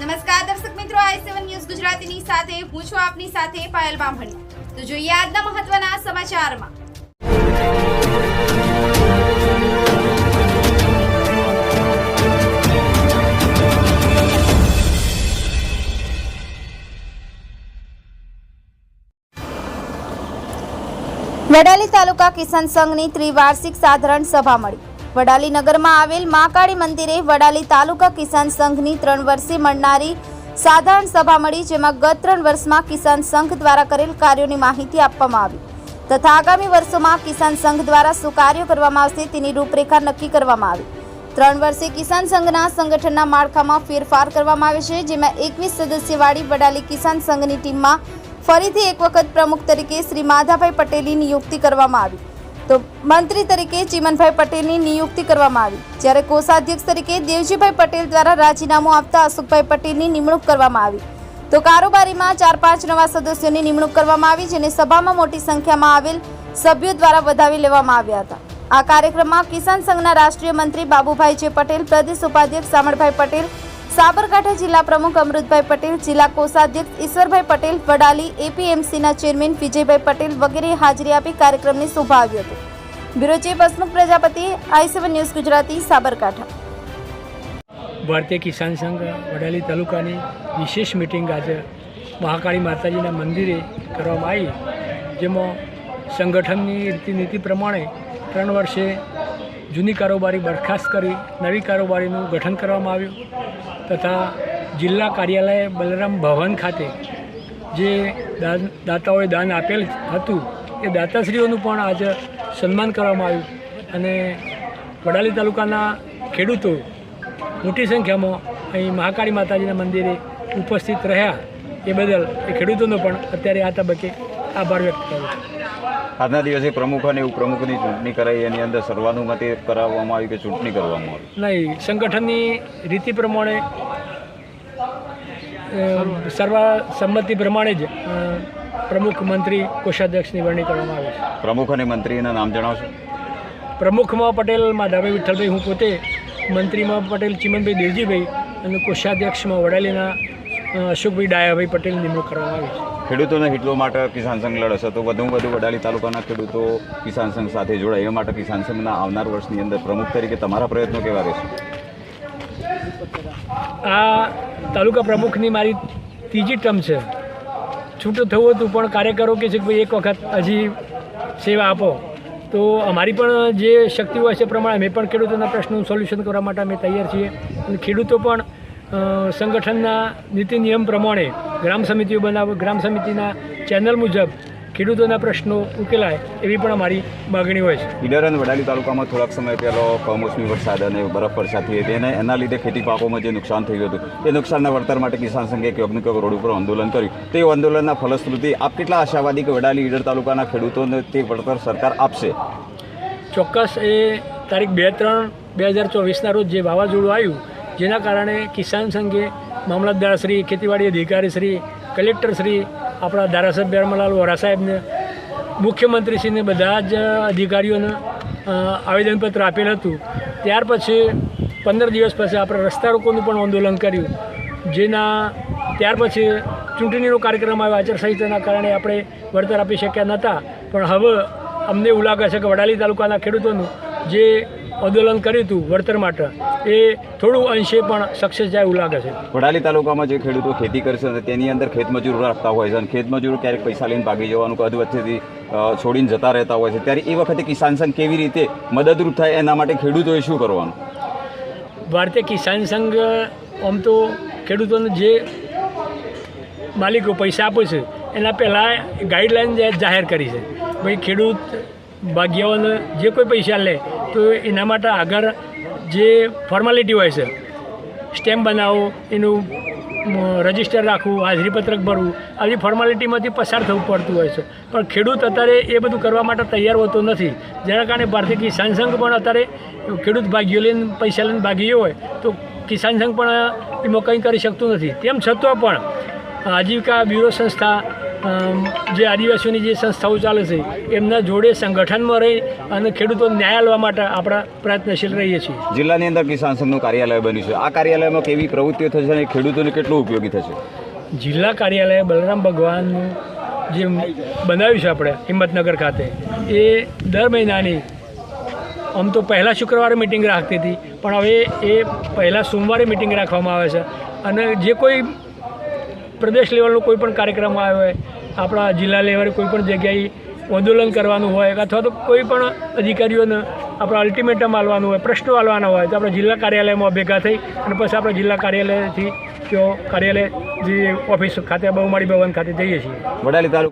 નમસ્કાર દર્શક મિત્રો, આઈ સેવન ન્યૂઝ ગુજરાતીની સાથે, હું છું આપની સાથે પાયલ બામણી. તો જોઈએ આજના મહત્વના સમાચારમાં. વડાલી તાલુકા કિસાન સંઘની ત્રિવાર્ષિક સાધારણ સભા મળી. વડાલી નગરમાં આવેલ મહાકાળી મંદિરે વડાલી તાલુકા કિસાન સંઘની ત્રણ વર્ષે મળનારી સાધારણ સભા મળી, જેમાં ગત ત્રણ વર્ષમાં કિસાન સંઘ દ્વારા કરેલ કાર્યોની માહિતી આપવામાં આવી. તથા આગામી વર્ષોમાં કિસાન સંઘ દ્વારા શું કાર્યો કરવામાં આવશે તેની રૂપરેખા નક્કી કરવામાં આવી. ત્રણ વર્ષે કિસાન સંઘના સંગઠનના માળખામાં ફેરફાર કરવામાં આવે છે, જેમાં એકવીસ સદસ્યવાળી વડાલી કિસાન સંઘની ટીમમાં ફરીથી એક વખત પ્રમુખ તરીકે શ્રી માધાભાઈ પટેલની નિયુક્તિ કરવામાં આવી. તો મંત્રી તરીકે ચીમનભાઈ પટેલની નિયુક્તિ કરવામાં આવી. જ્યારે કોષાધ્યક્ષ તરીકે દેવજીભાઈ પટેલ દ્વારા રાજીનામું આપતા અશોકભાઈ પટેલની નિમણૂક કરવામાં આવી. તો કારોબારીમાં ચાર પાંચ નવા સદસ્યોની નિમણૂક કરવામાં આવી, જેને સભામાં મોટી સંખ્યામાં આવેલ સભ્યો દ્વારા વધાવી લેવામાં આવ્યા હતા. આ કાર્યક્રમમાં કિસાન સંઘના રાષ્ટ્રીય મંત્રી બાબુભાઈ જે પટેલ, પ્રદેશ ઉપાધ્યક્ષ શામળભાઈ પટેલ સાબરકાંઠા જિલ્લા પ્રમુખ અમૃતભાઈ પટેલ, જિલ્લા કોષાધ્યક્ષ ઈશ્વરભાઈ પટેલ, વડાલી એપીએમસીના ચેરમેન વિજયભાઈ પટેલ વગેરે હાજરી આપી કાર્યક્રમને શોભાવ્યો હતો. Bureau chief Hasmukh Prajapati, I seven news Gujarati, Sabarkantha. Bharatiya Kisan Sangh Vadali તાલુકાની વિશેષ મિટિંગ આજે મહાકાળી માતાજીના મંદિરે કરવામાં આવી, જેમાં સંગઠનની રીતિનીતિ પ્રમાણે ત્રણ વર્ષે જૂની કારોબારી બરખાસ્ત કરી, નવી કારોબારીનું ગઠન કરવામાં આવ્યું તથા જિલ્લા કાર્યાલય બલરામ ભવન ખાતે જે દાન, દાતાઓએ દાન આપેલ હતું, એ દાતાશ્રીઓનું પણ આજે સન્માન કરવામાં આવ્યું અને વડાલી તાલુકાના ખેડૂતો મોટી સંખ્યામાં અહીં મહાકાળી માતાજીના મંદિરે ઉપસ્થિત રહ્યા. એ બદલ એ ખેડૂતોનો પણ અત્યારે આ તબક્કે આભાર વ્યક્ત કરું આજના દિવસે પ્રમુખ અને ઉપપ્રમુખની ચૂંટણી કરાઈ એની અંદર સર્વાનુમતે કરાવવામાં આવી કે ચૂંટણી કરવામાં આવી? નહીં સંગઠનની રીતિ પ્રમાણે સર્વા સર્વસંમતિ પ્રમાણે જ પ્રમુખ મંત્રી કોષાધ્યક્ષની વરણી કરવામાં આવે છે. પ્રમુખ અને મંત્રીના નામ જણાવશો? પ્રમુખમાં પટેલ માધાભાઈ વિઠ્ઠલભાઈ હું પોતે મંત્રીમાં પટેલ ચિમનભાઈ દેવજીભાઈ અને કોષાધ્યક્ષમાં વડાલીના અશોકભાઈ ડાયાભાઈ પટેલ નિમણૂક કરવામાં આવી છે. ખેડૂતોના હિતો માટે કિસાન સંઘ લડશે તો વધુ વધુ વડાલી તાલુકાના ખેડૂતો કિસાન સંઘ સાથે જોડાય. એ માટે કિસાન સંઘના આવનાર વર્ષની અંદર પ્રમુખ તરીકે તમારા પ્રયત્નો કેવા રહેશે? આ તાલુકા પ્રમુખની મારી ત્રીજી ટર્મ છે. છૂટું થવું હતું, પણ કાર્યકરો કે છે કે ભાઈ એક વખત હજી સેવા આપો. તો અમારી પણ જે શક્તિ હોય છે પ્રમાણે અમે પણ ખેડૂતોના પ્રશ્નનું સોલ્યુશન કરવા માટે અમે તૈયાર છીએ. અને ખેડૂતો પણ સંગઠનના નીતિ નિયમ પ્રમાણે ગ્રામ સમિતિઓ બનાવો ગ્રામ સમિતિના ચેનલ મુજબ ખેડૂતોના પ્રશ્નો ઉકેલાય એવી પણ અમારી માગણી હોય છે. ઈડર અને વડાલી તાલુકામાં થોડાક સમય પહેલો કમોસમી વરસાદ અને બરફ વરસાદ થઈ હતી અને એના લીધે ખેતી પાકોમાં જે નુકસાન થયું હતું એ નુકસાનના વળતર માટે કિસાન સંઘે ક્યાંક ક્યાંક રોડ ઉપર આંદોલન કર્યું. તે આંદોલનના ફલશ્રુતિ આપ કેટલા આશાવાદી કે વડાલી ઈડર તાલુકાના ખેડૂતોને તે વળતર સરકાર આપશે? ચોક્કસ એ તારીખ બે ત્રણ બે હજાર ચોવીસના રોજ જે વાવાઝોડું આવ્યું જેના કારણે કિસાન સંઘે મામલતદારશ્રી ખેતીવાડી અધિકારીશ્રી કલેક્ટરશ્રી આપણા ધારાસભ્ય રમલાલ વોરા સાહેબને, મુખ્યમંત્રીશ્રીને બધા જ અધિકારીઓને આવેદનપત્ર આપેલ હતું. ત્યાર પછી પંદર દિવસ પછી આપણે રસ્તા રોકોનું પણ આંદોલન કર્યું. જેના, ત્યાર પછી ચૂંટણીનો કાર્યક્રમ આવ્યો આચારસંહિતાના કારણે આપણે વળતર આપી શક્યા નહોતા. પણ હવે અમને એવું લાગે છે કે વડાલી તાલુકાના ખેડૂતોનું જે આંદોલન કર્યું હતું વળતર માટે એ થોડું અંશે પણ સક્સેસ જાય એવું લાગે છે. વડાલી તાલુકામાં જે ખેડૂતો ખેતી કરશે તેની અંદર ખેતમજૂર રાખતા હોય છે અને ખેતમજૂરો ક્યારેક પૈસા લઈને ભાગી જવાનું કદ વચ્ચેથી છોડીને જતા રહેતા હોય છે. ત્યારે એ વખતે કિસાન સંઘ કેવી રીતે મદદરૂપ થાય એના માટે ખેડૂતોએ શું કરવાનું? ભારતીય કિસાન સંઘ આમ તો ખેડૂતોને જે માલિકો પૈસા આપે છે એના પહેલાં ગાઈડલાઈન જાહેર કરી છે. ભાઈ ખેડૂત ભાગ્યવાન જે કોઈ પૈસા લે તો એના માટે આગળ જે ફોર્માલિટી હોય છે સ્ટેમ્પ બનાવો, એનું રજિસ્ટર રાખવું, હાજરીપત્રક ભરવું આવી ફોર્માલિટીમાંથી પસાર થવું પડતું હોય છે. પણ ખેડૂત અત્યારે એ બધું કરવા માટે તૈયાર હોતો નથી. જેના કારણે ભારતીય કિસાન સંઘ પણ અત્યારે ખેડૂત ભાગીઓ લઈને પૈસા લઈને ભાગી ગયો હોય, તો કિસાન સંઘ પણ એમાં કંઈ કરી શકતું નથી. તેમ છતાં પણ આજીવિકા બ્યુરો સંસ્થા જે આદિવાસીઓની જે સંસ્થાઓ ચાલે છે એમના જોડે સંગઠનમાં રહી અને ખેડૂતો ન્યાય લેવા માટે આપણા પ્રયત્નશીલ રહીએ છીએ. જિલ્લાની અંદર કિસાન સંઘનું કાર્યાલય બન્યું છે. આ કાર્યાલયમાં કેવી પ્રવૃત્તિઓ થશે અને ખેડૂતોને કેટલું ઉપયોગી થશે? જિલ્લા કાર્યાલય બલરામ ભગવાનનું જે બનાવ્યું છે આપણે હિંમતનગર ખાતે એ દર મહિનાની આમ તો પહેલાં શુક્રવારે મિટિંગ રાખતી હતી પણ હવે એ પહેલાં સોમવારે મિટિંગ રાખવામાં આવે છે. અને જે કોઈ પ્રદેશ લેવલનો કોઈ પણ કાર્યક્રમ આવ્યો હોય, આપણા જિલ્લા લેવલે કોઈ પણ જગ્યાએ આંદોલન કરવાનું હોય, અથવા તો કોઈ પણ અધિકારીઓને આપણે અલ્ટિમેટમ આલવાનું હોય, પ્રશ્નો આલવાના હોય, તો આપણે જિલ્લા કાર્યાલયમાં ભેગા થઈ અને પછી આપણે જિલ્લા કાર્યાલયથી તેઓ કાર્યાલય જે ઓફિસ ખાતે, બહુમાળી ભવન ખાતે જઈએ છીએ. વડાલી તાલુકા